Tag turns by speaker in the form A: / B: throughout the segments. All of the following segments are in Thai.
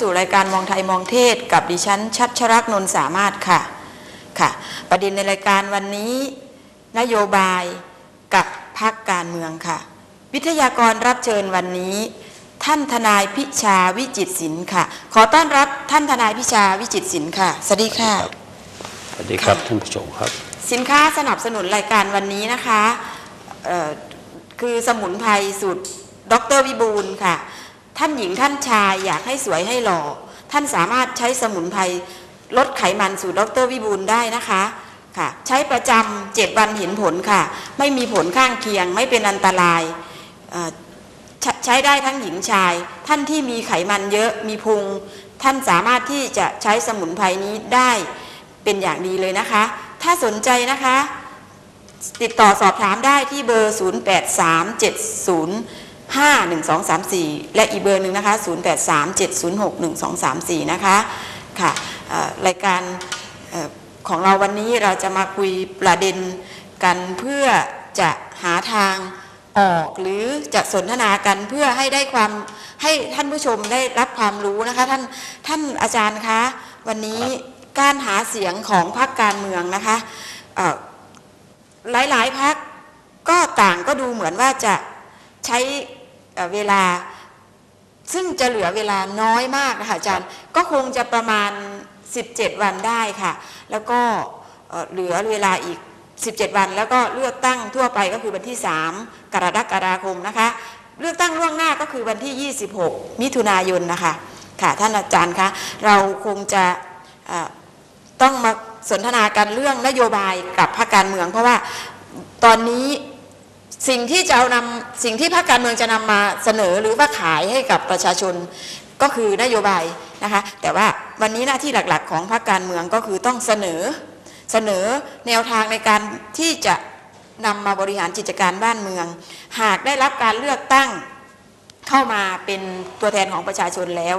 A: สู่รายการมองไทยมองเทศกับดิฉันชัดชรักนนท์สามารถค่ะค่ะ ประเด็นในรายการวันนี้ นโยบายกับพักการเมืองค่ะ วิทยากรรับเชิญวันนี้ ท่านทนายพิชาวิจิตรศิลป์ค่ะ ขอต้อนรับท่านทนายพิชาวิจิตรศิลป์ค่ะสวัสดีค่ะ
B: สวัสดีครับท่านผู้ชมครับ
A: สินค้าสนับสนุนรายการวันนี้นะคะเอ่อคือสมุนไพรสูตรดรวิบูลย์ค่ะ ท่านหญิงท่านชายอยากให้สวยให้หล่อ ท่านสามารถใช้สมุนไพรลดไขมันสูตรดรวิบูลย์ได้นะคะค่ะ ใช้ประจำเจ็ดวันเห็นผลค่ะ ไม่มีผลข้างเคียง ไม่เป็นอันตรายใช้ใช้ได้ทั้งหญิงชาย ท่านที่มีไขมันเยอะมีพุง ท่านสามารถที่จะใช้สมุนไพรนี้ได้เป็นอย่างดีเลยนะคะ ถ้าสนใจนะคะ ติดต่อสอบถามได้ที่เบอร์ 08370 0837051234 และอีกเบอร์หนึ่งนะคะ 0837061234 นะคะค่ะเอ่อรายการเอ่อของเราวันนี้เราจะมาคุยประเด็นกันเพื่อจะหาทางออกหรือจะสนทนากันเพื่อให้ได้ความให้ท่านผู้ชมได้รับความรู้นะคะท่านท่านอาจารย์คะวันนี้การหาเสียงของพรรคการเมืองนะคะเอ่อหลายๆพักก็ต่างก็ดูเหมือนว่าจะใช้ เอ่อเวลา ซึ่งจะเหลือเวลาน้อยมากนะคะอาจารย์ก็คงจะประมาณ 17 วันได้ค่ะ แล้วก็เอ่อเหลือเวลาอีก 17 วัน แล้วก็เลือกตั้งทั่วไปก็คือวันที่ 3 กรกฎาคมนะคะ เลือกตั้งล่วงหน้าก็คือวันที่ 26 มิถุนายนนะคะค่ะท่านอาจารย์คะเราคงจะเอ่อต้องมาสนทนากันเรื่องนโยบายกับภาคการเมือง เพราะว่าตอนนี้ สิ่งที่จะเอานำสิ่งที่ภาคการเมืองจะนำมาเสนอหรือว่าขายให้กับประชาชนก็คือนโยบายนะคะ แต่ว่าวันนี้หน้าที่หลักๆ ของภาคการเมืองก็คือต้องเสนอเสนอแนวทางในการที่จะนำมาบริหารกิจการบ้านเมือง หากได้รับการเลือกตั้งเข้ามาเป็นตัวแทนของประชาชนแล้ว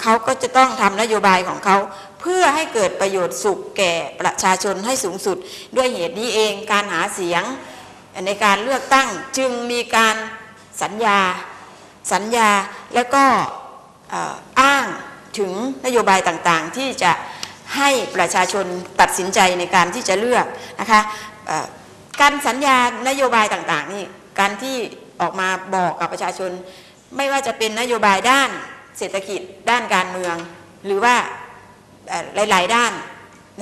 A: เขาก็จะต้องทำนโยบายของเขาเพื่อให้เกิดประโยชน์สุขแก่ประชาชนให้สูงสุด ด้วยเหตุนี้เองการหาเสียง ในการเลือกตั้งจึงมีการสัญญาสัญญาแล้วก็อ,อ้างถึงนโยบายต่างๆ ที่จะให้ประชาชนตัดสินใจในการที่จะเลือกนะคะการสัญญานโยบายต่างๆนี่การที่ออกมาบอกกับประชาชน ไม่ว่าจะเป็นนโยบายด้านเศรษฐกิจด้านการเมือง หรือว่าหลาย ๆ ด้าน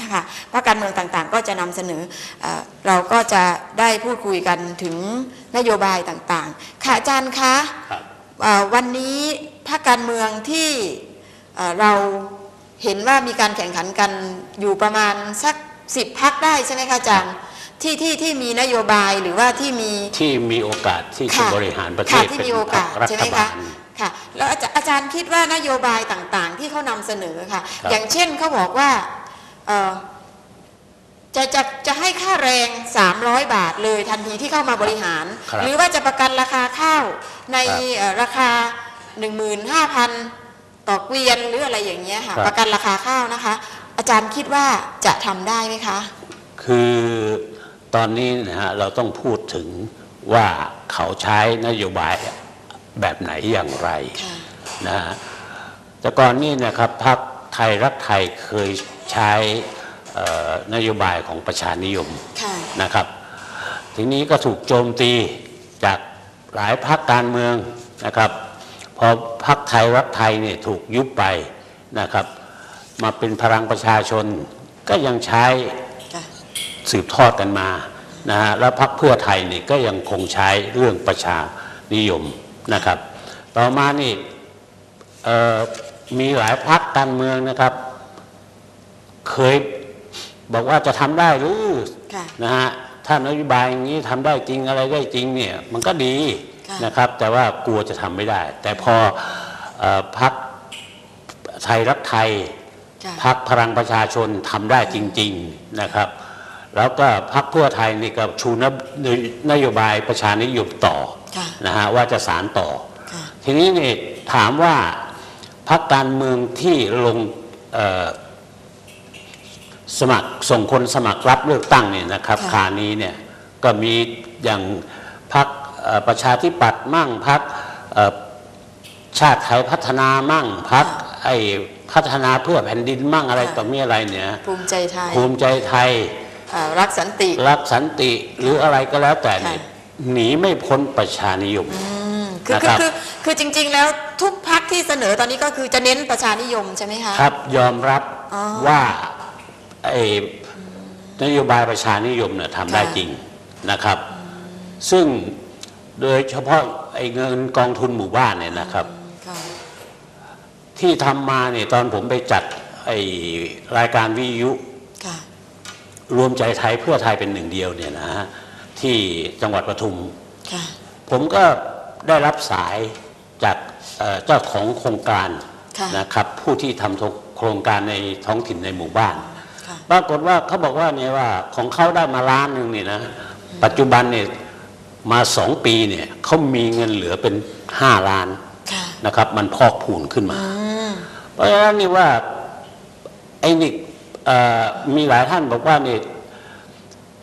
A: นะคะภาคการเมืองต่างๆ ก็จะนำเสนอเออเราก็จะได้พูดคุยกันถึงนโยบายต่างๆ ค่ะอาจารย์คะ
B: ครับ
A: เอ่อวันนี้ภาคการเมืองที่เอ่อเราเห็นว่ามีการแข่งขันกันอยู่ประมาณสักสิบพักได้ใช่ไหมคะอาจารย์ที่ที่ที่มีนโยบายหรือว่าที่มี
B: ที่มีโอกาสที่จะ
A: ค่ะ
B: บริหารประเท
A: ค่ะ
B: ศ
A: ที่
B: เป็น
A: มีโอกาส
B: รั
A: ใช่ไห
B: ฐ
A: ม
B: บา
A: คะ
B: ล
A: ค่ะแล้วอาจารย์อาจารย์คิดว่านโยบายต่างๆ ที่เขานำเสนอค่ะ
B: ครับ
A: อย่างเช่นเขาบอกว่าเอ่อ จะจะจะให้ค่าแรง 300 บาทเลยทันทีที่เข้ามาบริหาร
B: ครับ
A: หรือว่าจะประกันราคาข้าวใน
B: ครับ
A: เอ่อราคา 15,000 ต่อเกวียนหรืออะไรอย่างเงี้ยค่ะ
B: ครับ
A: ประกันราคาข้าวนะคะ อาจารย์คิดว่าจะทำได้ไหมคะ
B: คือตอนนี้นะฮะเราต้องพูดถึงว่าเขาใช้นโยบายแบบไหนอย่างไร
A: ค่ะ
B: นะฮะแต่ก่อนนี้นะครับพรรคไทยรักไทยเคย ใช้เอ่อนโยบายของประชานิยม
A: ค่ะ
B: นะครับ ทีนี้ก็ถูกโจมตีจากหลายพรรคการเมืองนะครับ พอพรรคไทยรักไทยเนี่ยถูกยุบไปนะครับ มาเป็นพลังประชาชนก็ยังใช้
A: ค่ะ
B: สืบทอดกันมานะฮะแล้วพรรคเพื่อไทยนี่ก็ยังคงใช้เรื่องประชานิยมนะครับ ต่อมานี่เอ่อมีหลายพรรคการเมืองนะครับ เคยบอกว่าจะทำได้หรือ
A: ค่ะ
B: นะฮะถ้านโยบายอย่างนี้ทำได้จริงอะไรได้จริงเนี่ยมันก็ดี
A: ค่ะ
B: นะครับ แต่ว่ากลัวจะทำไม่ได้ แต่พอเออพรรคไทยรักไทย
A: ค่ะ
B: พรรคพลังประชาชนทำได้จริง ๆนะครับ แล้วก็พรรคเพื่อไทยนี่ก็ชูนโยนโยบายประชานิยมต่อ
A: ค่ะ
B: นะฮะว่าจะสารต่อ
A: ค่ะ
B: ทีนี้นี่ถามว่าพรรคการเมืองที่ลงเอ่อ สมัครส่งคนสมัครรับเลือกตั้งเนี่ยนะครับ
A: ค่ะ
B: คราวนี้เนี่ยก็มีอย่างพรรคเอ่อประชาธิปัตย์มั่งพรรคเอ่อชาติไทยพัฒนามั่งพักไอ้พัฒนาเพื่อแผ่นดินมั่งอะไร
A: ค่ะ
B: ต่อมีอะไรเนี่ย
A: ภูมิใจไทย
B: ภูมิใจไทย
A: อ่ารักสันติ
B: รักสันติหรืออะไรก็แล้วแต่เนี่ย
A: ค่ะ
B: หนีไม่พ้นประชานิยม
A: อืมคือ
B: นะ
A: คื
B: ค
A: อ
B: รับ
A: คือคือจริง ๆ แล้วทุกพักที่เสนอตอนนี้ก็คือจะเน้นประชานิยมใช่ไหมคะ
B: ครับยอมรับ
A: อ๋อ
B: ว่า ไอ้นโยบายประชานิยมเนี่ยทำได้
A: ค่ะ
B: จริงนะครับ ซึ่งโดยเฉพาะไอ้เงินกองทุนหมู่บ้านเนี่ยนะครับ
A: ค่ะ
B: ที่ทำมาเนี่ยตอนผมไปจัดไอ้รายการวิทยุ
A: ค่ะ
B: รวมใจไทยเพื่อไทยเป็นหนึ่งเดียวเนี่ยนะฮะที่จังหวัดปทุม
A: ค่ะ
B: ผมก็ได้รับสายจากเอ่อเจ้าของโครงการ
A: ค่ะ
B: นะครับ ผู้ที่ทำโครงการในท้องถิ่นในหมู่บ้าน
A: ค่ะ
B: ปรากฏว่าเขาบอกว่าเนี่ยว่าของเขาได้มาล้านหนึ่งเนี่ยนะปัจจุบันเนี่ยมาสองปีเนี่ยเขามีเงินเหลือเป็นห้าล้าน
A: ค่ะ
B: นะครับ มันพอกพูนขึ้นมา
A: อืม
B: เพราะฉะนั้นนี่ว่าไอ้นี่เอ่อมีหลายท่านบอกว่านี่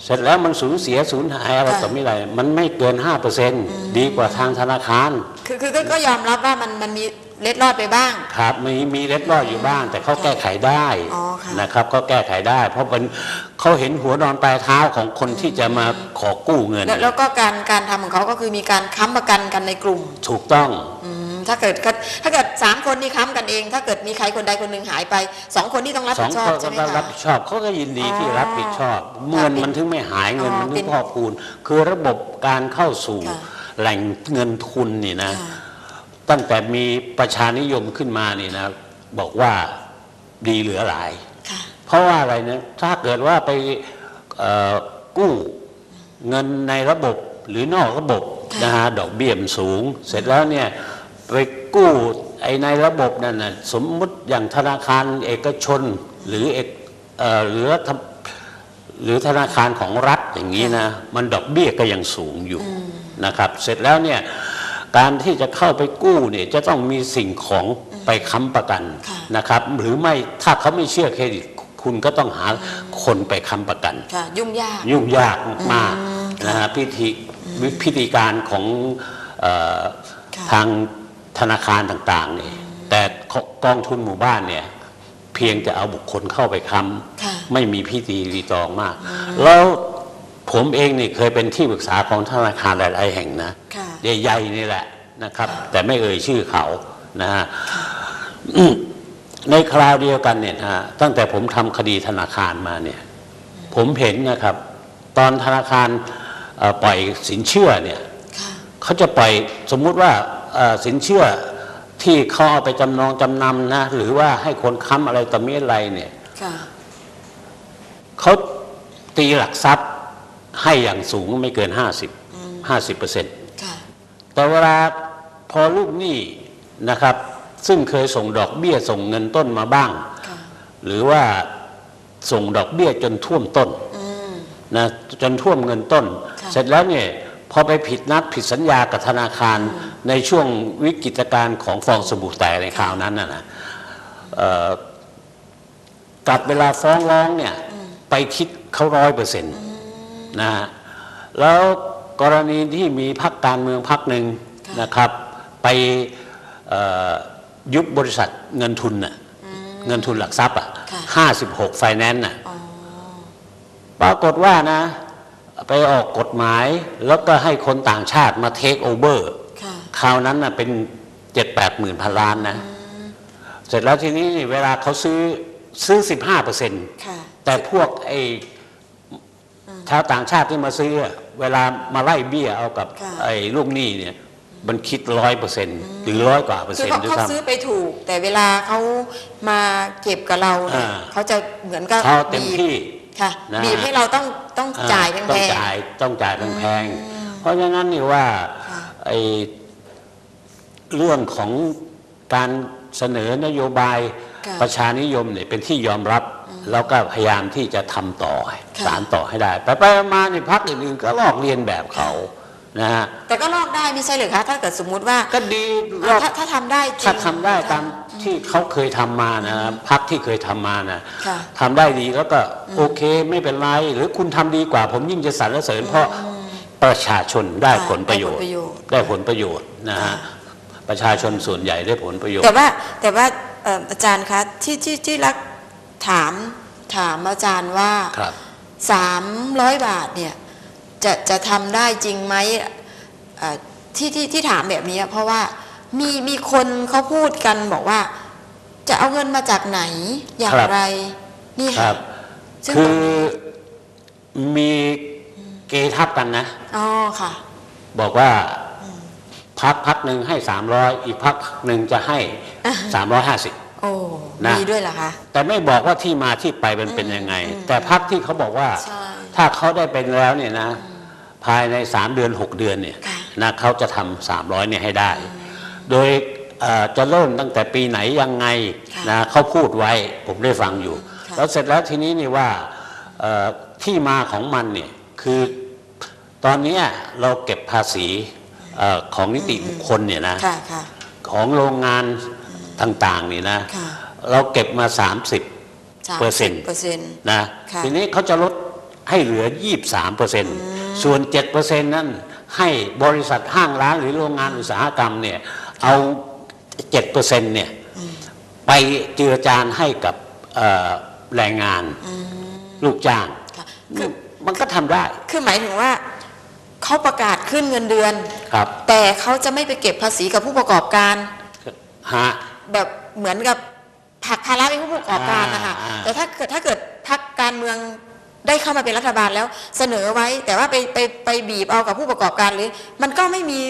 B: เสร็จแล้วมันสูญเสียสูญหายอะไรต่อไม่ไรมันไม่เกินห้าเปอร์เซ็นดีกว่าทางธนาคาร
A: คือคือก็ก็ยอมรับว่ามันมันมี เล็ดลอดไปบ้าง
B: ครับมีมีเล็ดลอดอยู่บ้าง แต่เขาแก้ไขได้
A: อ๋อค่ะ
B: นะครับเขาแก้ไขได้ เพราะเป็นเขาเห็นหัวนอนปลายเท้าของคนที่จะมาขอกู้เงิน
A: แล้วแล้วก็การการทำของเขาก็คือมีการค้ำประกันกันในกลุ่ม
B: ถูกต้อง
A: อืมถ้าเกิดก็ถ้าเกิดสามคนนี่ค้ำกันเอง ถ้าเกิดมีใครคนใดคนหนึ่งหายไปสองคนนี่ต้องรับ
B: สอ
A: ผิ
B: ง
A: ดชอบ
B: คน
A: ใช่
B: ก็
A: ไหม
B: รับ
A: คะ
B: ผิดชอบเขาก็ยินดีที่
A: อ๋อ
B: รับผิดชอบเงินมันถึงไม่หายเงิน
A: อ๋อ
B: มันถึ
A: เป็
B: ง
A: น
B: พอกพูนคือระบบการเข้าสู่
A: ค่ะ
B: แหล่งเงินทุนนี่นะ
A: ค่ะ
B: ตั้งแต่มีประชานิยมขึ้นมานี่นะบอกว่าดีเหลือหลาย
A: ค่ะ
B: เพราะว่าอะไรเนี่ยถ้าเกิดว่าไปเอ่อกู้เงินในระบบหรือนอกระบบ
A: ค่ะ
B: นะฮะดอกเบี้ยมันสูง เสร็จแล้วเนี่ยไปกู้ไอ้ในระบบนั่นนะสมมุติอย่างธนาคารเอกชนหรือเอกเอ่อหรือรัฐหรือธนาคารของรัฐอย่างนี้นะมันดอกเบี้ยก็ยังสูงอยู่นะครับ เสร็จแล้วเนี่ย การที่จะเข้าไปกู้เนี่ยจะต้องมีสิ่งของไปค้ำประกัน
A: ค่ะ
B: นะครับ หรือไม่ถ้าเขาไม่เชื่อเครดิต คุณก็ต้องหาคนไปค้ำประกัน
A: ค่ะยุ่งยาก
B: ยุ่งยากมาก
A: อืม
B: นะฮะพิธีวิพิธีการของเออ
A: ค่ะ
B: ทางธนาคารต่างๆเนี่ยแต่กองทุนหมู่บ้านเนี่ยเพียงจะเอาบุคคลเข้าไปค้
A: ค่ะำ
B: ไม่มีพิธีรีตองมาก แล้วผมเองนี่เคยเป็นที่ปรึกษาของธนาคารหลายๆแห่งนะ
A: ค่ะ
B: ใหญ่ๆนี่แหละนะครับ แต่ไม่เอ่ยชื่อเขานะฮะในคราวเดียวกันเนี่ยนะฮะตั้งแต่ผมทำคดีธนาคารมาเนี่ย ผมเห็นนะครับ ตอนธนาคารเอ่อปล่อยสินเชื่อเนี่ย
A: ค่ะ
B: เขาจะปล่อยสมมุติว่าเอ่อสินเชื่อที่เขาเอาไปจำนองจำนำนะหรือว่าให้คนค้ำอะไรต่อมีอะไรเนี่ย
A: ค่ะ
B: เขาตีหลักทรัพย์ให้อย่างสูงไม่เกิน50 50เปอร์เซ็นต์
A: ค่ะ
B: แต่เวลาพอลูกหนี้นะครับ ซึ่งเคยส่งดอกเบี้ยส่งเงินต้นมาบ้าง
A: ค่ะ
B: หรือว่าส่งดอกเบี้ยจนท่วมต้น
A: อืม
B: นะจนท่วมเงินต้น
A: ค่ะ
B: เสร็จแล้วเนี่ยพอไปผิดนัดผิดสัญญากับธนาคารในช่วงวิกฤตการณ์ของฟองสบู่แตกในคราวนั้นนะนะเอ่อกลับเวลาฟ้องร้องเนี่ยไปคิดเขาร้อยเปอร์เซ็นต์นะฮะแล้ว กรณีที่มีพักการเมืองพักหนึ่ง
A: ค่ะ
B: นะครับ ไปเอ่อยุบบริษัทเงินทุนน่ะเงินทุนหลักทรัพย์อะ
A: ค่ะ
B: ห้าสิบหกไฟแนนซ์น่ะ
A: อ๋อ
B: ปรากฏว่านะ ไปออกกฎหมายแล้วก็ให้คนต่างชาติมาเทคโอเวอร์
A: ค่ะ
B: คราวนั้นนะเป็นเจ็ดแปดหมื่นพันล้านนะ เสร็จแล้วทีนี้เวลาเขาซื้อซื้อสิบห้าเปอร์เซ็นต์
A: ค่ะ
B: แต่พวกไอ้ชาวต่างชาติที่มาซื้ออะ เวลามาไล่เบี้ยเอากับ
A: ค่ะ
B: ไอ้ลูกหนี้เนี่ยมันคิดร้อยเปอร์เซ็นต์หรือร้อยกว่าเปอร์
A: คือ
B: เซ็น
A: เขา
B: ต์ด้วย
A: เขา
B: ซ้ำ
A: ซื้อไปถูก แต่เวลาเขามาเก็บกับเราเนี่ย
B: อ่า
A: เขาจะเหมือนกับ
B: เขาเต็ม
A: บีบ
B: ที่
A: ค่ะ
B: นะ
A: บีบให้เราต้องต้องจ่ายแพ
B: ต้อง
A: ง
B: จ่ายต้องจ่ายแพงๆเพราะฉะนั้นนี่ว่า
A: ค่ะ
B: ไอ้เรื่องของการเสนอนโยบาย
A: ค่ะ
B: ประชานิยมเนี่ยเป็นที่ยอมรับ แล้วก็พยายามที่จะทำต่อ
A: ค่ะ
B: สารต่อให้ได้ไปไปมาในพักอื่นๆก็ลอกเรียนแบบเขานะฮะ
A: ๆแต่ก็ลอกได้ไม่ใช่เหรือคะถ้าเกิดสมมุติว่า
B: ก็ดีลอก
A: ถ้าถ้าทำได้จริง
B: ถ้าทำได้ตามที่เขาเคยทำมานะพักที่เคยทำมานะ
A: ค่ะ
B: ทำได้ดีแล้วก็โอเคไม่เป็นไร หรือคุณทำดีกว่า ผมยิ่งจะสรรเสริญเพราะประชาชนได้ผลประโยชน์
A: ได้ผลประโยชน์
B: ได้ผลประโยชน์นะฮะประชาชนส่วนใหญ่ได้ผลประโยชน์
A: แต่ว่าแต่ว่าเอ่ออาจารย์คะที่ที่ที่รัก ถามถามอาจารย์ว่า
B: ครับ
A: สามร้อยบาทเนี่ยจะจะทำได้จริงไหมเอ่อที่ที่ที่ถามแบบนี้เพราะว่ามีมีคนเขาพูดกันบอกว่า จะเอาเงินมาจากไหนอย่าง
B: ครับ
A: ไรนี่
B: ค
A: ค่ะ
B: รับ
A: ซึ่ง
B: คือมีเกทับกันนะ
A: อ๋อค่ะ
B: บอกว่าพักพักหนึ่งให้สามร้อยอีกพักหนึ่งจะให้สามร้อยห้าสิบ
A: โอ้
B: นะ
A: มีด้วยเหรอคะ
B: แต่ไม่บอกว่าที่มาที่ไปมันเป็นยังไง แต่พักที่เขาบอกว่า
A: ใช่
B: ถ้าเขาได้เป็นแล้วเนี่ยนะ ภายในสามเดือนหกเดือนเนี่ย
A: ค่ะ
B: นะเขาจะทำสามร้อยเนี่ยให้ได้ โดยเอ่อจะเริ่มตั้งแต่ปีไหนยังไง
A: ค่ะ
B: นะเขาพูดไว้ผมได้ฟังอยู่
A: ค่ะ
B: แล้วเสร็จแล้วทีนี้นี่ว่าเอ่อที่มาของมันเนี่ยคือตอนเนี้ยเราเก็บภาษีเอ่อของนิติบุคคลเนี่ยนะ
A: ค่ะค่ะ
B: ของโรงงาน ต่างๆนี่นะ
A: ค่ะ
B: เราเก็บมา 30
A: สาม
B: เปอร์เซ็นต์
A: เปอร์เซ็นต์
B: นะ
A: ค่ะ
B: ทีนี้เขาจะลดให้เหลือ 23เปอร์เซ็นต์ส่วน7เปอร์เซ็นต์นั้นให้บริษัทห้างร้านหรือโรงงานอุตสาหกรรมเนี่ยเอา7เปอร์เซ็นต์เนี่ยไปเจือจานให้กับเอ่อแรงงานลูกจ้าง
A: ค่ะคือ
B: มันก็ทำได้
A: คือหมายถึงว่าเขาประกาศขึ้นเงินเดือน
B: ครับ
A: แต่เขาจะไม่ไปเก็บภาษีกับผู้ประกอบการ
B: ฮะ
A: แบบเหมือนกับผลักภาระไปผู้ประกอบการนะคะ
B: อ่าอ่า
A: แต่ถ้าเกิดถ้าเกิดพักการเมืองได้เข้ามาเป็นรัฐบาลแล้วเสนอไว้ แต่ว่าไปไปไปบีบเอากับผู้ประกอบการหรือ มันก็ไม่มี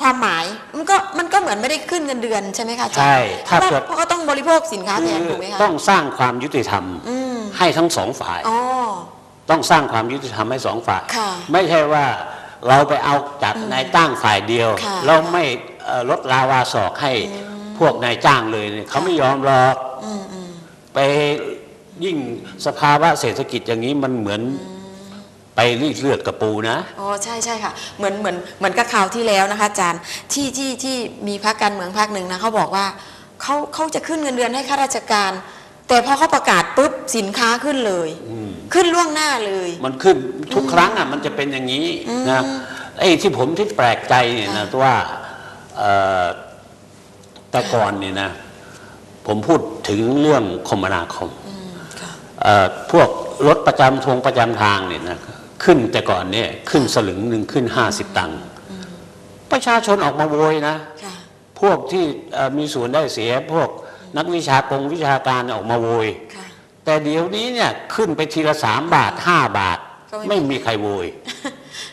A: ความหมายมันก็มันก็เหมือนไม่ได้ขึ้นเงินเดือนใช่ไหมคะอาจารย์
B: ใช่ถ้า
A: เพราะ
B: เกิด
A: เพราะเขาต้องบริโภคสินค้าแทนถูกไหมคะ
B: ต้องสร้างความยุติธรรม
A: อืม
B: ให้ทั้งสองฝ่าย
A: อ๋อ
B: ต้องสร้างความยุติธรรมให้สองฝ่าย
A: ค่ะ
B: ไม่ใช่ว่าเราไปเอาจากนายตั้งฝ่ายเดียว
A: ค่ะ
B: เราไม่เอ่อลดลาวาศอกให้ พวกนายจ้างเลยเนี่ยเขาไม่ยอมหรอก
A: อืมอืม
B: ไปยิ่งสภาวะเศรษฐกิจอย่างนี้มันเหมือนไปรีดเลือดกระปูนะ
A: อ๋อใช่ใช่ค่ะ เหมือนเหมือนเหมือนกับข่าวที่แล้วนะคะอาจารย์ที่ที่ที่มีพรรคการเมืองพรรคหนึ่งนะเขาบอกว่าเขาเขาจะขึ้นเงินเดือนให้ข้าราชการ แต่พอเขาประกาศปุ๊บสินค้าขึ้นเลย ขึ้นล่วงหน้าเลย
B: มันขึ้นทุกครั้งอะมันจะเป็นอย่างนี้นะไอ้ที่ผมที่แปลกใจเนี่ยนะว่าเอ่อ แต่ก่อนเนี่ยนะ ผมพูดถึงเรื่องคมนาคม
A: ค่ะ
B: เอ่อพวกรถประจำทงประจำทางเนี่ยนะขึ้นแต่ก่อนเนี่ยขึ้นสลึงหนึ่งขึ้นห้าสิบตังค์ประชาชนออกมาโวยนะ
A: ค่ะ
B: พวกที่เอ่อมีส่วนได้เสียพวกนักวิชากงวิชาการออกมาโวย
A: ค่ะ
B: แต่เดี๋ยวนี้เนี่ยขึ้นไปทีละสามบาทห้าบาท
A: ก็ไม่มี
B: ไม่มีใครโวย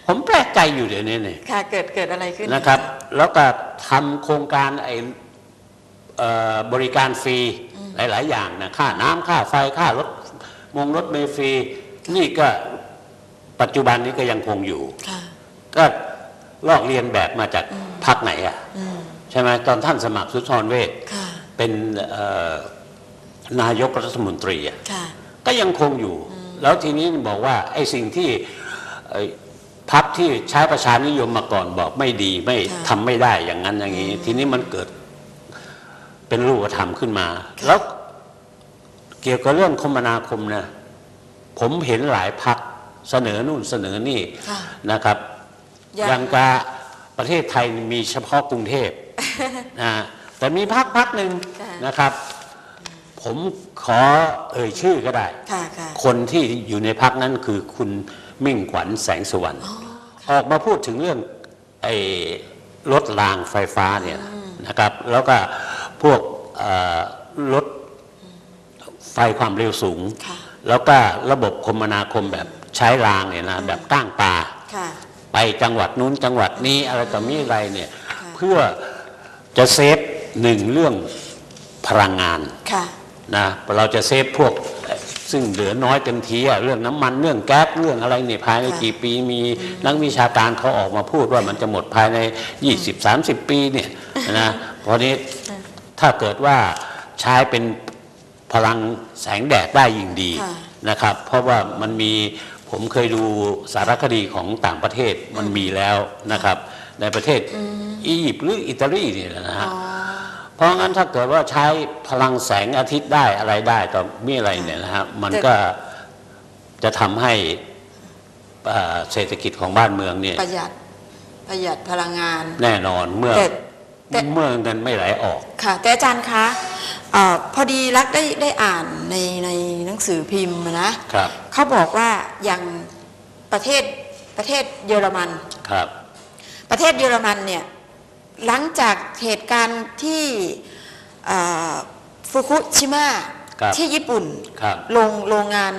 B: ผมแปลกใจอยู่เดี๋ยวนี้เนี่ย
A: ค่ะเกิดเกิดอะไรขึ้น
B: นะครับ แล้วก็ทำโครงการไอ้เอ่อ บริการฟรีหลาย ๆ อย่างนะค่าน้ำค่าไฟค่ารถมงรถเมล์ฟรี นี่ก็ปัจจุบันนี้ก็ยังคงอยู่
A: ค่ะ
B: ก็ลอกเรียนแบบมาจากพรรคไหนอะ
A: อืม
B: ใช่ไหมตอนท่านสมัครสุนทรเวช
A: ค่ะ
B: เป็นเอ่อนายกรัฐมนตรีอะ
A: ค่ะ
B: ก็ยังคงอยู่ แล้วทีนี้บอกว่าไอ้สิ่งที่เอ่อพรรคที่ใช้ประชานิยมมาก่อนบอกไม่ดีไม่
A: ค่ะ
B: ทำไม่ได้อย่างนั้นอย่างนี้ ทีนี้มันเกิด เป็นรูปธรรมขึ้นมา
A: ค่ะ
B: แล้วเกี่ยวกับเรื่องคมนาคมนะผมเห็นหลายพักเสนอนู่นเสนอนี่
A: ค่ะ
B: นะครับ
A: อย่าง
B: อย่างกาประเทศไทยมีเฉพาะกรุงเทพนะแต่มีพักพักหนึ่ง
A: ค่ะ
B: นะครับ ผมขอเอ่ยชื่อก็ได้
A: ค่ะค่ะ
B: คนที่อยู่ในพักนั้นคือคุณมิ่งขวัญแสงสุวรรณออกมาพูดถึงเรื่องไอ้รถรางไฟฟ้าเนี่ยนะครับ แล้วก็ พวกเอ่อรถไฟความเร็วสูง
A: ค่ะ
B: แล้วก็ระบบคมนาคมแบบใช้รางเนี่ยนะแบบก้างปลา
A: ค่ะ
B: ไปจังหวัดนู้นจังหวัดนี้อะไรต่อมีอะไรเนี่ย
A: ค่ะ
B: เพื่อจะเซฟหนึ่งเรื่องพลังงาน
A: ค่ะ
B: นะเราจะเซฟพวกเอ่อซึ่งเหลือน้อยเต็มทีอะเรื่องน้ำมันเรื่องแก๊สเรื่องอะไรเนี่ยภายใน
A: ค่ะ
B: กี่ปีมีนักวิชาการเขาออกมาพูดว่ามันจะหมดภายใน 20-30 ปีเนี่ยนะเพราะนี้ ถ้าเกิดว่าใช้เป็นพลังแสงแดดได้ยิ่งดี
A: ค่ะ
B: นะครับ เพราะว่ามันมีผมเคยดูสารคดีของต่างประเทศมันมีแล้วนะครับ ในประเทศอียิปต์หรืออิตาลีเนี่ยนะฮะ
A: อ๋อ
B: เพราะงั้นถ้าเกิดว่าใช้พลังแสงอาทิตย์ได้อะไรได้ต่อมีอะไรเนี่ยนะฮะมัน
A: แต่
B: ก็จะทำให้เอ่อเศรษฐกิจของบ้านเมืองเนี่ย
A: ประหยัดประหยัดพลังงาน
B: แน่นอนเมื่อ
A: แต่แต่
B: เมื่อเงินไม่ไหลออก
A: ค่ะ แต่อาจารย์คะเออพอดีรักได้ได้อ่านในในหนังสือพิมพ์นะ
B: ครับ
A: เขาบอกว่าอย่างประเทศประเทศเยอรมัน
B: ครับ
A: ประเทศเยอรมันเนี่ยหลังจากเหตุการณ์ที่ฟุกุชิมะ
B: ครับ
A: ที่ญี่ปุ่น
B: ครับ
A: โรงโรงงาน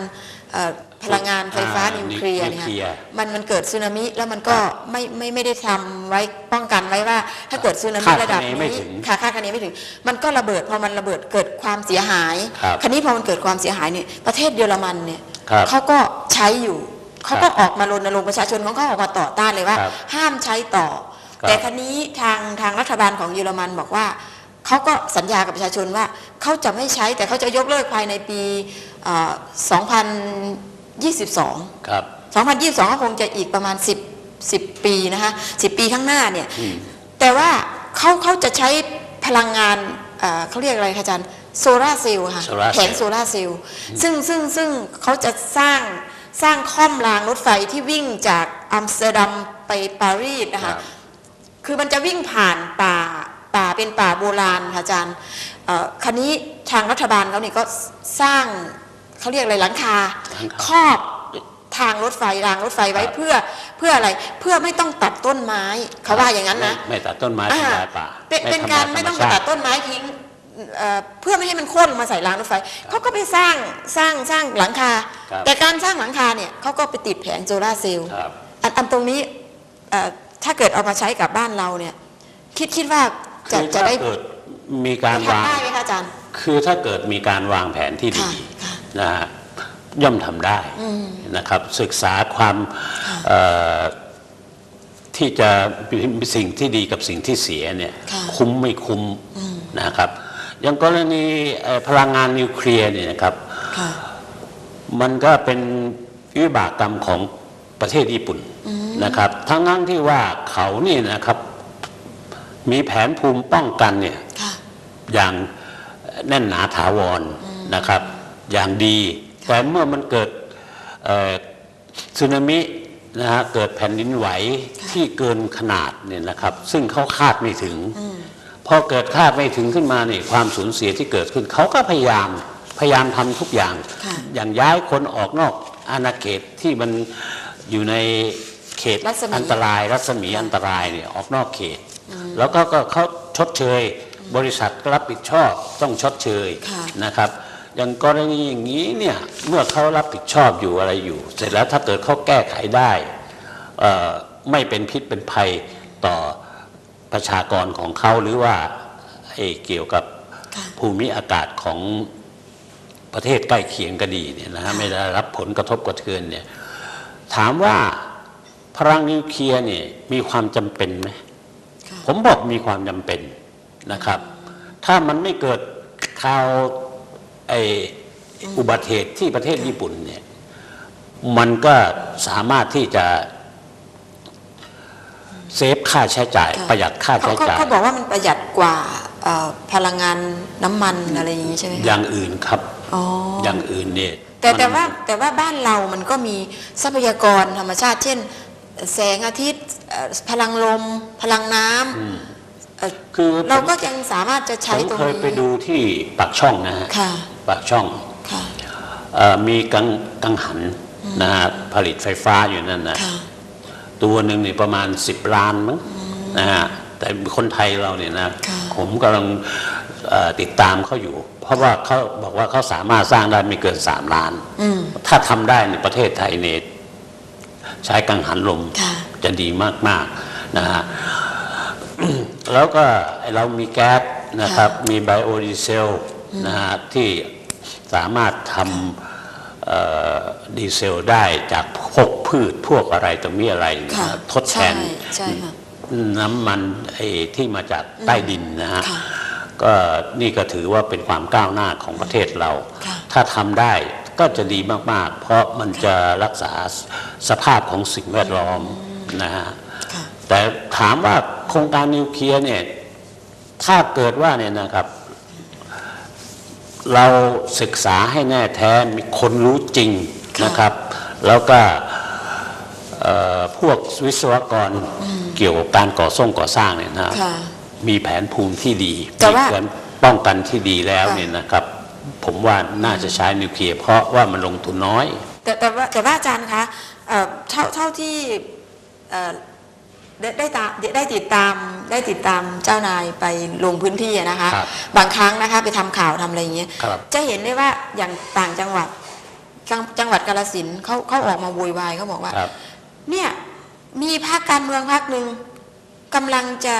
A: เอ่อ พลังงานไฟฟ้า
B: อ่า
A: นิวเคลียร์
B: นิว
A: เนี่ย
B: เคลียร์
A: มันมันเกิดสึนามิแล้วมันก็
B: ครับ
A: ไม่ไม่ไม่ได้ทำไว้ป้องกันไว้ว่า ถ้าเกิดสึนามิ
B: คาด
A: ระดับ
B: คะเนไม่
A: นี้
B: ถึง
A: ค่ะคาดคะเนไม่ถึง มันก็ระเบิดพอมันระเบิดเกิดความเสียหาย
B: ครับ
A: วนี้พอมันเกิดความเสียหายเนี่ยประเทศเยอรมันเนี่ย
B: ครับ
A: เขาก็ใช้อยู่เขา
B: ครั
A: ก็
B: บ
A: ออกมารณรงค์ประชาชนของเขาออกมาต่อต้านเลยว่า
B: ครับ
A: ห้ามใช้ต่อ
B: ครับ
A: แต่ครั้นี้ทางทางรัฐบาลของเยอรมันบอกว่าเขาก็สัญญากับประชาชนว่าเขาจะไม่ใช้แต่เขาจะยกเลิกภายในปีเอ่อ 2022
B: ครับ
A: 2022ก็คงจะอีกประมาณ 10 10 ปีนะคะ10 ปีข้างหน้าเนี่ย
B: อืม
A: แต่ว่าเขาเขาจะใช้พลังงานเอ่อเขาเรียกอะไรคะอาจารย์โซลาร์เซลล์ค่ะ
B: solar
A: แผง
B: cell
A: โซลาร์เซลล์ซึ่งซึ่งซึ่งเขาจะสร้างสร้างข้อมรางรถไฟที่วิ่งจากอัมสเตอร์ดัมไปปารีสนะ
B: ครั
A: คะ
B: บ
A: คือมันจะวิ่งผ่านป่าป่าเป็นป่าโบราณค่ะอาจารย์เอ่อคันนี้ทางรัฐบาลเขาเนี่ยก็สร้าง เขาเรียกอะไรหลังคา
B: หลังคา
A: ครอบทางรถไฟรางรถไฟไว้
B: ครับ
A: เพื่อเพื่ออะไรเพื่อไม่ต้องตัดต้นไม้เขาว่าอย่างนั้นนะ
B: ไม่ไม่ตัดต้นไม้
A: อ่า
B: ทำลายป่า
A: เป็นเป็น
B: ทำลย
A: การไม่ต้องไป
B: ธรรช
A: ตัดต้นไม้ทิ้งเอ่อเพื่อไม่ให้มันโค่นลงมาใส่รางรถไฟเขาก็ไปสร้างสร้างสร้างหลังคา
B: ครับ
A: แต่การสร้างหลังคาเนี่ยเขาก็ไปติดแผงโซลาร์เซลล์
B: ครับ
A: อันอันตรงนี้เอ่อถ้าเกิดเอามาใช้กับบ้านเราเนี่ยคิดคิดว่าจะ
B: คือ
A: จะ
B: ถ้า
A: ได้
B: เกิดมีการวาง
A: ทำได้ไหมคะอาจารย์
B: คือถ้าเกิดมีการวางแผนที่ดี
A: ค่ะค่ะ
B: นะฮะย่อมทำได้
A: อืม
B: นะครับ ศึกษาความเอ่อที่จะมีสิ่งที่ดีกับสิ่งที่เสียเนี่ย
A: ค่ะ
B: คุ้มไม่คุ้มนะครับ อย่างกรณีเอ่อพลังงานนิวเคลียร์เนี่ยนะครับ
A: ค่ะ
B: มันก็เป็นวิบากกรรมของประเทศญี่ปุ่นนะครับ ทั้งนั้นที่ว่าเขานี่นะครับ มีแผนภูมิป้องกันเนี่ย
A: ค่ะ
B: อย่างแน่นหนาถาวรนะครับ อย่างดี แต่เมื่อมันเกิดเอ่อสึนามินะฮะเกิดแผ่นดินไหวที่เกินขนาดเนี่ยนะครับ ซึ่งเขาคาดไม่ถึงพอเกิดคาดไม่ถึงขึ้นมาเนี่ยความสูญเสียที่เกิดขึ้น เขาก็พยายามพยายามทำทุกอย่าง
A: ค่ะ
B: อย่างย้ายคนออกนอกอาณาเขตที่มันอยู่ในเขต
A: รัศมี
B: อันตรายรัศมีอันตรายเนี่ยออกนอกเขต แล้วก็ก็เขาชดเชย บริษัทก็รับผิดชอบต้องชดเชย
A: ค่ะ
B: นะครับ อย่างกรณีอย่างนี้เนี่ยเมื่อเขารับผิดชอบอยู่อะไรอยู่ เสร็จแล้วถ้าเกิดเขาแก้ไขได้เอ่อไม่เป็นพิษเป็นภัยต่อประชากรของเขาหรือว่าไอ้เกี่ยวกับ
A: ค่ะ
B: ภูมิอากาศของประเทศใกล้เคียงก็ดีเนี่ยนะฮะไม่ได้รับผลกระทบกระเทือนเนี่ยถามว่าพลังนิวเคลียร์เนี่ยมีความจำเป็นไหม
A: ค่ะ
B: ผมบอกมีความจำเป็นนะครับ ถ้ามันไม่เกิดข่าว ไออุบัติเหตุที่ประเทศญี่ปุ่นเนี่ยมันก็สามารถที่จะเซฟค่าใช้จ่าย
A: ค่ะ
B: ประหยัดค่า
A: เขา
B: ใช้
A: เขา
B: จ่าย
A: เขาบอกว่ามันประหยัดกว่าเอ่อพลังงานน้ำมันอะไรอย่างนี้ใช่ไหม
B: อ
A: คะ
B: ย่างอื่นครับ
A: อ๋อ
B: อย่างอื่นเนี่ย
A: แต่แต่
B: มัน
A: ว่าแต่ว่าบ้านเรามันก็มีทรัพยากรธรรมชาติ เช่น แสงอาทิตย์เอ่อพลังลม พลังน้ำเอ่อ
B: คือ
A: เราก็
B: ผม
A: ยังสามารถจะ
B: ผ
A: ใช้
B: ม
A: ตรง
B: เคย
A: นี้
B: ไปดูที่ปากช่องนะฮะ
A: ค่ะ
B: ปากช่อง
A: ค่ะ
B: เอ่อมีกังกังหันนะฮะผลิตไฟฟ้าอยู่นั่นนะ
A: ค่ะ
B: ตัวหนึ่งนี่ประมาณ 10 ล้านมั้งนะฮะแต่คนไทยเราเนี่ยนะ
A: ค่ะ
B: ผมกำลังเอ่อติดตามเขาอยู่ เพราะว่าเขาบอกว่าเขาสามารถสร้างได้ไม่เกิน3ล้าน
A: อืม
B: ถ้าทำได้ในประเทศไทยเนี่ยใช้กังหันลม
A: ค่ะ
B: จะดีมากๆนะฮะแล้วก็ไอ้เรามีแก๊สนะครับ มีไบโอดีเซล นะฮะที่สามารถทำเอ่อดีเซลได้จากพวกพืชพวกอะไรตรงนี้อะไรนะ
A: ค่ะ
B: ฮะทดแทน
A: ใช่ใช่ค่ะ
B: น้ำมันไอ้ที่มาจากใต้ดินนะฮะ
A: ค่ะ
B: ก็นี่ก็ถือว่าเป็นความก้าวหน้าของประเทศเรา
A: ค่ะ
B: ถ้าทำได้ก็จะดีมาก ๆ เพราะมันจะรักษาสภาพของสิ่งแวดล้อมนะฮะ
A: ค่ะ
B: แต่ถามว่าโครงการนิวเคลียร์เนี่ยถ้าเกิดว่าเนี่ยนะครับ เราศึกษาให้แน่แท้มีคนรู้จริง
A: ค่ะ
B: นะครับ แล้วก็เอ่อพวกวิศวกรเกี่ยวกับการก่อสร้างก่อสร้างเนี่ยนะ
A: ค่ะ
B: มีแผนภูมิที่ดี
A: แต่ว่า
B: มีแผนป้องกันที่ดีแล้ว
A: ค่ะ
B: เนี่ยนะครับ ผมว่าน่าจะใช้นิวเคลียร์เพราะว่ามันลงทุนน้อย
A: แต่แต่ว่าแต่ว่าอาจารย์คะเอ่อเท่าเท่าที่เอ่อ ได้ได้ตามได้ติดตามได้ติดตามเจ้านายไปลงพื้นที่อะนะคะ
B: ครับ
A: บางครั้งนะคะไปทำข่าวทำอะไรอย่างเงี้ย
B: ครับ
A: จะเห็นได้ว่าอย่างต่างจังหวัดจังจังหวัดกาลสินธุ์เขาเขาออกมาโวยวายเขาบอกว่า
B: ครับ
A: เนี่ยมีพรรคการเมืองพรรคหนึ่งกำลังจะ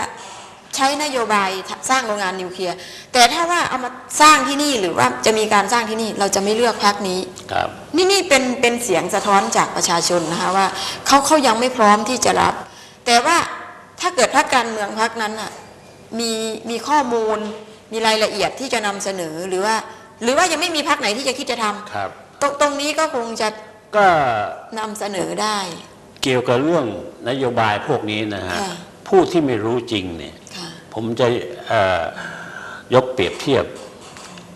A: ใช้นโยบายสร้างโรงงานนิวเคลียร์แต่ถ้าว่าเอามาสร้างที่นี่หรือว่าจะมีการสร้างที่นี่เราจะไม่เลือกพรรคนี้
B: ครับ
A: นี่นี่เป็นเป็นเสียงสะท้อนจากประชาชนนะคะว่าเขาเขายังไม่พร้อมที่จะรับ แต่ว่าถ้าเกิดพรรคการเมืองพรรคนั้นอะมีมีข้อมูลมีรายละเอียดที่จะนำเสนอหรือว่า หรือว่ายังไม่มีพรรคไหนที่จะคิดจะทำ
B: ครับ
A: ตรงตรงนี้ก็คงจะ
B: ก็
A: นำเสนอได้
B: เกี่ยวกับเรื่องนโยบายพวกนี้นะฮะ
A: ค่ะ
B: ผู้ที่ไม่รู้จริงเนี่ย
A: ค่ะ
B: ผมจะเอ่อยกเปรียบเทียบ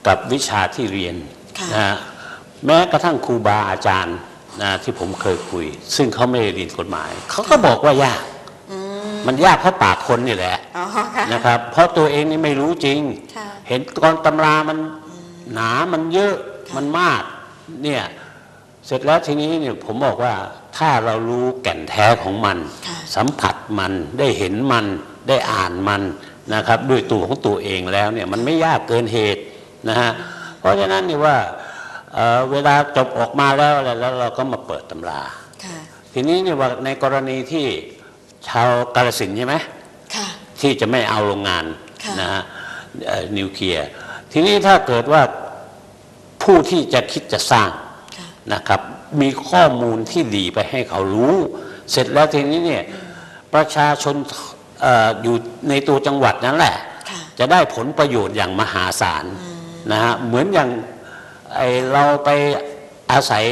B: กับวิชาที่เรียน
A: ค่ะ
B: นะฮะแม้กระทั่งครูบาอาจารย์นะที่ผมเคยคุย ซึ่งเขาไม่ได้เรียนกฎหมาย เขาก็บอกว่ายาก
A: อื ม
B: มันยากเพราะปากคนนี่แหละ
A: อ๋อค่ะ
B: นะครับ เพราะตัวเองนี่ไม่รู้จริง
A: ค่ะ
B: เห็นกรตำรามันหนา มันเยอะ มันมาก เนี่ย เสร็จแล้วทีนี้เนี่ยผมบอกว่า ถ้าเรารู้แก่นแท้ของมัน
A: ค่ะ
B: สัมผัสมัน ได้เห็นมัน ได้อ่านมันนะครับ ด้วยตัวของตัวเองแล้วเนี่ย มันไม่ยากเกินเหตุนะฮะ เพราะฉะนั้นนี่ว่าเอ่อเวลาจบออกมาแล้วอะไรแล้วเราก็มาเปิดตำรา
A: ค่ะ
B: ทีนี้เนี่ยว่าในกรณีที่ ชาวกาลสินธุ์ใช่ไหม
A: ค่ะ
B: ที่จะไม่เอาโรงงาน
A: ค่ะ
B: นะฮะเอ่อนิวเคลียร์ทีนี้ถ้าเกิดว่าผู้ที่จะคิดจะสร้าง
A: ค่ะ
B: นะครับมีข้อมูลที่ดีไปให้เขารู้ เสร็จแล้วทีนี้เนี่ยประชาชนเอออยู่ในตัวจังหวัดนั่นแหละ
A: ค่ะ
B: จะได้ผลประโยชน์อย่างมหาศาลนะฮะเหมือนอย่างไอเราไปอาศัย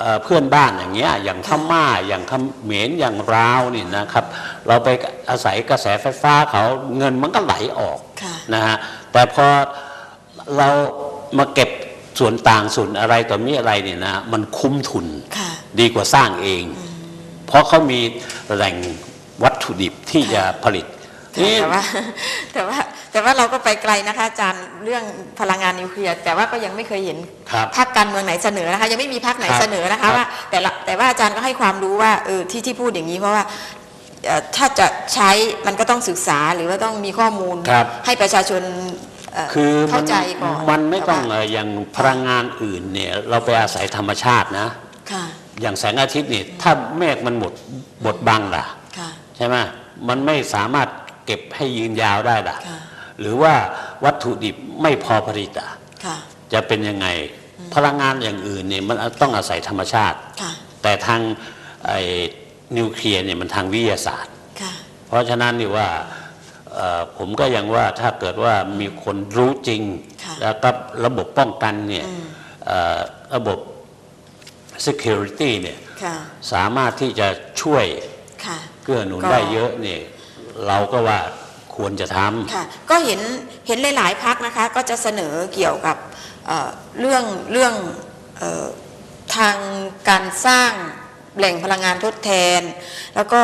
B: เอ่อเพื่อนบ้านอย่างเงี้ยอย่างพม่าอย่างเขมรอย่างลาวนี่นะครับ เราไปอาศัยกระแสไฟฟ้าเขาเงินมันก็ไหลออก
A: ค่ะ
B: นะฮะแต่พอเรามาเก็บส่วนต่างส่วนอะไรต่อมีอะไรเนี่ยนะมันคุ้มทุน
A: ค่ะ
B: ดีกว่าสร้างเอง เพราะเขามีแหล่งวัตถุดิบที่จะผลิต
A: ค่ะ
B: นี่
A: แต่ว่าแต่ว่าแต่ว่าเราก็ไปไกลนะคะอาจารย์เรื่องพลังงานนิวเคลียร์แต่ว่าก็ยังไม่เคยเห็น
B: ครับ
A: พรรคการเมืองไหนเสนอนะคะ ยังไม่มีพรรคไหน
B: ครับ
A: เสนอนะ
B: ครั
A: คะ
B: บ
A: ว่าแต่ละแต่ว่าอาจารย์ก็ให้ความรู้ว่าเออที่ที่พูดอย่างนี้เพราะว่าเอ่อถ้าจะใช้มันก็ต้องศึกษาหรือว่าต้องมีข้อมูล
B: ครับ
A: ให้ประชาชนเอ่อ
B: คือมั
A: เข้านใจก่อน
B: มันไม่ต้อง
A: แต่
B: เอ่
A: ว่า
B: ออย่างพลังงานอื่นเนี่ยเราไปอาศัยธรรมชาตินะ
A: ค่ะ
B: อย่างแสงอาทิตย์นี่ถ้าเมฆมันหมดบดบังล่ะ
A: ค่ะ
B: ใช่ไหมมันไม่สามารถ เก็บให้ยืนยาวได้ล่ะ
A: ค่ะ
B: หรือว่าวัตถุดิบไม่พอผลิตอะ
A: ค่ะ
B: จะเป็นยังไงพลังงานอย่างอื่นเนี่ยมันต้องอาศัยธรรมชาติ
A: ค่ะ
B: แต่ทางไอ้นิวเคลียร์เนี่ยมันทางวิทยาศาสตร์
A: ค่ะ
B: เพราะฉะนั้นนี่ว่าเอ่อผมก็ยังว่าถ้าเกิดว่ามีคนรู้จริง
A: ค่ะ
B: แล้วก็ระบบป้องกันเนี่ย
A: อืม
B: เอ่อระบบ security เนี่ย
A: ค่ะ
B: สามารถที่จะช่วย
A: ค่ะ
B: เกื้อหนุน
A: ก็
B: ได้เยอะเนี่ย เราก็ว่าควรจะทำ
A: ค่ะก็เห็นเห็นหลายๆพักนะคะ ก็จะเสนอเกี่ยวกับเอ่อเรื่องเรื่องเออทางการสร้างแหล่งพลังงานทดแทน แล้วก็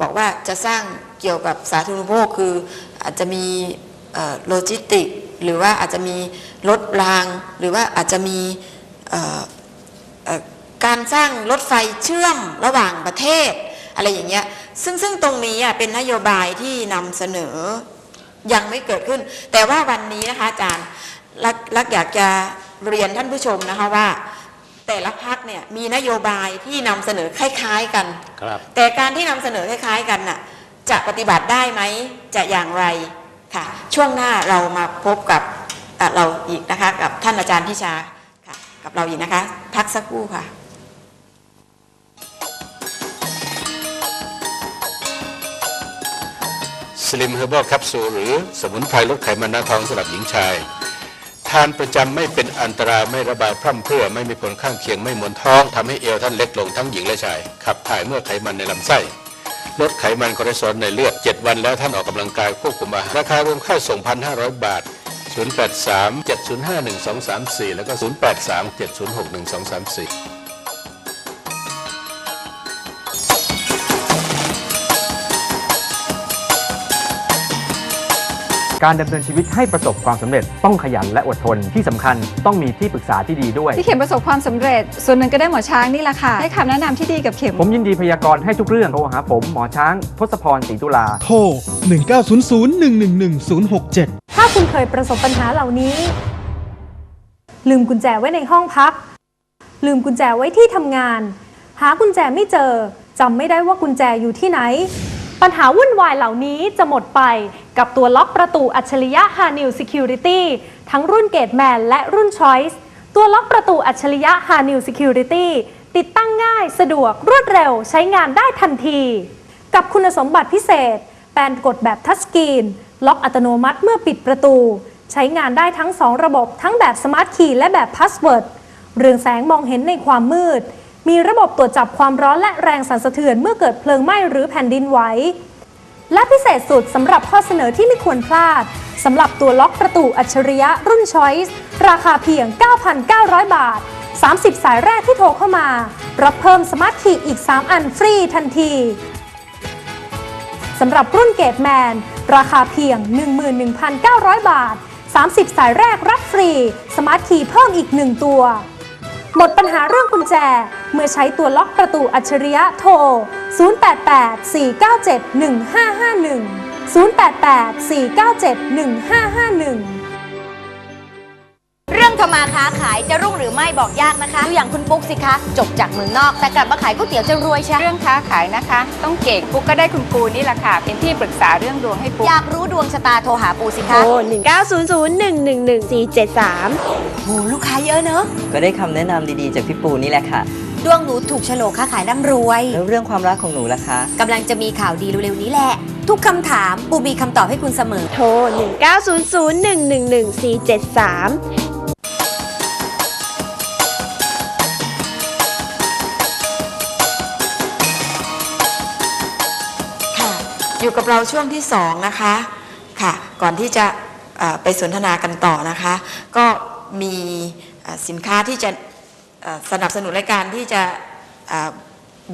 A: บอกว่าจะสร้างเกี่ยวกับสาธารณูปโภคคืออาจจะมีโลจิสติก หรือว่าอาจจะมีรถราง หรือว่าอาจจะมีการสร้างรถไฟเชื่อมระหว่างประเทศ อะไรอย่างเงี้ยซึ่งซึ่งตรงนี้อะเป็นนโยบายที่นำเสนอยังไม่เกิดขึ้น แต่ว่าวันนี้นะคะอาจารย์รักรักอยากจะเรียนท่านผู้ชมนะคะว่า แต่ละพักเนี่ยมีนโยบายที่นำเสนอคล้าย ๆกัน
B: ครับ
A: แต่การที่นำเสนอคล้าย ๆ กันน่ะจะปฏิบัติได้ไหมจะอย่างไรค่ะ ช่วงหน้าเรามาพบกับอะเราอีกนะคะ กับท่านอาจารย์พิชาค่ะ กับเราอีกนะคะ พักสักครู่ค่ะ
C: สลิมเฮอร์บ l แคปซูลหรือสมุนไพรลดไขมันหน้าท้องสำหรับหญิงชาย ทานประจำไม่เป็นอันตรายไม่ระบายพร่ำเพรื่อไม่มีผลข้างเคียงไม่มวนท้องทำให้เอวท่านเล็กลงทั้งหญิงและชาย ขับถ่ายเมื่อไขมันในลำไส้ลดไขมันคอเลสเตอรอลในเลือด 7 วันแล้วท่านออกกำลังกายควบคุมอาหารราคารวมค่าส่ง 1,500 บาท 083 705 1234 แล้วก็ 083 706 1234
D: การดำเนินชีวิตให้ประสบความสำเร็จต้องขยันและอดทนที่สำคัญต้องมีที่ปรึกษาที่ดีด้วย
E: ที่เข็มประสบความสำเร็จ ส่วนหนึ่งก็ได้หมอช้างนี่แหละค่ะให้คำแนะนำที่ดีกับเข็ม
D: ผมยินดีพยากรณ์ให้ทุกเรื่องโทรหาผมหมอช้างทศพรศรีตุลา
F: โทร 1900111067
G: ถ้าคุณเคยประสบปัญหาเหล่านี้ ลืมกุญแจไว้ในห้องพัก ลืมกุญแจไว้ที่ทำงาน หากุญแจไม่เจอจำไม่ได้ว่ากุญแจอยู่ที่ไหน ปัญหาวุ่นวายเหล่านี้จะหมดไปกับตัวล็อกประตูอัจฉริยะ h a n i l Security ทั้งรุ่นเกตแมนและรุ่น Choice ตัวล็อกประตูอัจฉริยะ h a n i l Security ติดตั้งง่ายสะดวกรวดเร็วใช้งานได้ทันที กับคุณสมบัติพิเศษ แปนกดแบบทัชสกรีน ล็อกอัตโนมัติเมื่อปิดประตู ใช้งานได้ทั้ง 2 ระบบทั้งแบบสมาร์ทคีย์และแบบพาสเวิร์ดเรืองแสงมองเห็นในความมืด มีระบบตรวจจับความร้อนและแรงสั่นสะเทือนเมื่อเกิดเพลิงไหม้หรือแผ่นดินไหว และพิเศษสุดสำหรับข้อเสนอที่ไม่ควรพลาดสำหรับตัวล็อกประตูอัจฉริยะรุ่น Choice ราคาเพียง 9,900 บาท 30 สายแรกที่โทรเข้ามา รับเพิ่มสมาร์ทคีย์อีก 3 อันฟรีทันทีสำหรับรุ่นเกตแมน ราคาเพียง 11,900 บาท 30 สายแรกรับฟรี สมาร์ทคีย์เพิ่มอีก 1 ตัว หมดปัญหาเรื่องกุญแจ เมื่อใช้ตัวล็อกประตูอัจฉริยะโทร 088-497-1551 088-497-1551
H: ทำมาค้าขายจะรุ่งหรือไม่บอกยากนะคะดูอย่างคุณปุ๊กสิคะจบจากเมืองนอก แต่กลับมาขายก๋วยเตี๋ยวจะรวยใช่
E: เรื่องค้าขายนะคะ ต้องเก่งปุ๊กก็ได้คุณปูนี่แหละค่ะ เป็นที่ปรึกษาเรื่องดวงให้ปุ๊ก
H: อยากรู้ดวงชะตาโทรหาปูสิ
I: โทร
H: คะ
I: 1900111473
H: โหลูกค้าเยอะเนอะ
J: ก็ได้คำแนะนำดีๆ จากพี่ปูนี่แหละค่ะ
H: ดวงหนูถูกโฉลกค้าขายร่ำรวย
J: แล้วเรื่องความรักของหนูล่ะคะ
H: กำลังจะมีข่าวดีเร็วๆนี้แหละ ทุกคำถามปูมีคำตอบให้คุณเสมอ
I: โทร1900111473
A: อยู่กับเราช่วงที่สองนะคะค่ะ ก่อนที่จะไปสนทนากันต่อนะคะ ก็มีสินค้าที่จะสนับสนุนรายการที่จะ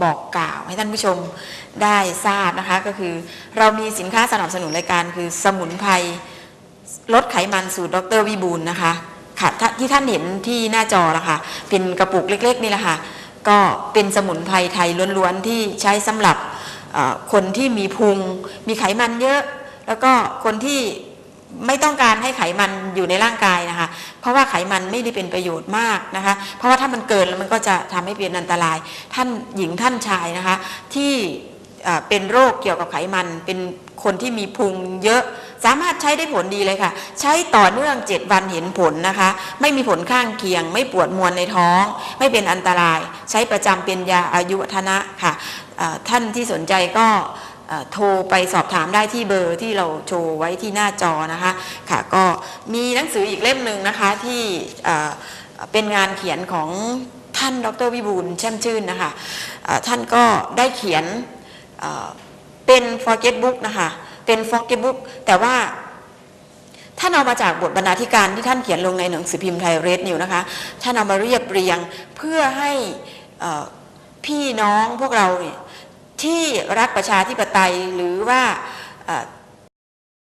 A: บอกกล่าวให้ท่านผู้ชมได้ทราบนะคะ ก็คือเรามีสินค้าสนับสนุนรายการคือสมุนไพรลดไขมันสูตรดรวิบูลนะคะค่ะที่ท่านเห็นที่หน้าจอละค่ะเป็นกระปุกเล็ก ๆ นี่แหละค่ะก็เป็นสมุนไพรไทยล้วนๆที่ใช้สำหรับ คนที่มีพุงมีไขมันเยอะ แล้วก็คนที่ไม่ต้องการให้ไขมันอยู่ในร่างกายนะคะ เพราะว่าไขมันไม่ได้เป็นประโยชน์มากนะคะ เพราะว่าถ้ามันเกินแล้วมันก็จะทำให้เป็นอันตราย ท่านหญิงท่านชายนะคะที่ เป็นโรคเกี่ยวกับไขมัน เป็นคนที่มีพุงเยอะ สามารถใช้ได้ผลดีเลยค่ะ ใช้ต่อเนื่อง 7 วันเห็นผลนะคะ ไม่มีผลข้างเคียง ไม่ปวดมวลในท้อง ไม่เป็นอันตราย ใช้ประจำเป็นยาอายุวัฒนะค่ะท่านที่สนใจก็โทรไปสอบถามได้ที่เบอร์ที่เราโชว์ไว้ที่หน้าจอนะคะค่ะก็มีหนังสืออีกเล่มหนึ่งนะคะที่เอ่เป็นงานเขียนของท่านดรวิบูลย์แช่มชื่นนะคะเอ่อท่านก็ได้เขียน เป็น forget book นะคะเป็น forget book แต่ว่าท่านเอามาจากบทบรรณาธิการที่ท่านเขียนลงในหนังสือพิมพ์ไทยเรดนิวนะคะท่านเอามาเรียบเรียงเพื่อให้พี่น้องพวกเราเนี่ยที่รักประชาธิปไตยหรือว่า